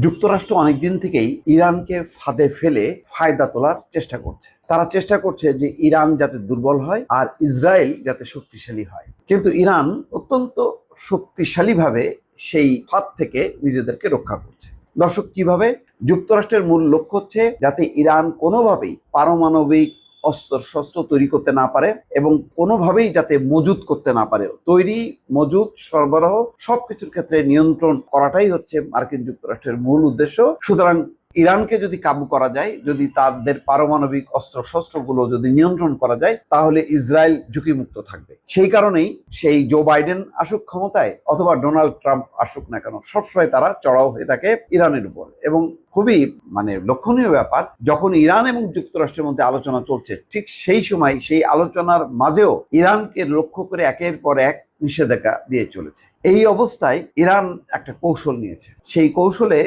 যুক্তরাষ্ট্র অনেকদিন থেকেই ইরানকে ফাঁদে ফেলে ফায়দা তোলার চেষ্টা করছে। তারা চেষ্টা করছে যে ইরান যাতে দুর্বল হয় আর ইসরায়েল যাতে শক্তিশালী হয়। কিন্তু ইরান অত্যন্ত শক্তিশালীভাবে সেই ফাঁদ থেকে নিজেদেরকে রক্ষা করছে। দর্শক, কীভাবে? যুক্তরাষ্ট্রের মূল লক্ষ্য হচ্ছে যাতে ইরান কোনোভাবেই পারমাণবিক অস্ত্র, শস্ত্র তৈরি করতে না পারে এবং কোনোভাবেই যাতে মজুত করতে না পারে। তৈরি, মজুত, সরবরাহ সবকিছুর ক্ষেত্রে নিয়ন্ত্রণ করাটাই হচ্ছে মার্কিন যুক্তরাষ্ট্রের মূল উদ্দেশ্য। সুতরাং ইরানকে যদি কাবু করা যায়, যদি তাদের পারমাণবিক অস্ত্র, শস্ত্রগুলো যদি নিয়ন্ত্রণ করা যায়, তাহলে ইসরায়েল ঝুঁকিমুক্ত থাকবে। সেই কারণেই সেই জো বাইডেন আসুক ক্ষমতায় অথবা ডোনাল্ড ট্রাম্প আসুক না কেন, সবসময় তারা চড়াও হয়ে থাকে ইরানের উপর। এবং খুবই মানে লক্ষণীয় ব্যাপার, যখন ইরান এবং যুক্তরাষ্ট্রের মধ্যে আলোচনা চলছে, ঠিক সেই সময় সেই আলোচনার মাঝেও ইরানকে লক্ষ্য করে একের পর এক নিষেধাজ্ঞা দিয়ে চলেছে। এই অবস্থায় ইরান একটা কৌশল নিয়েছে। সেই কৌশলে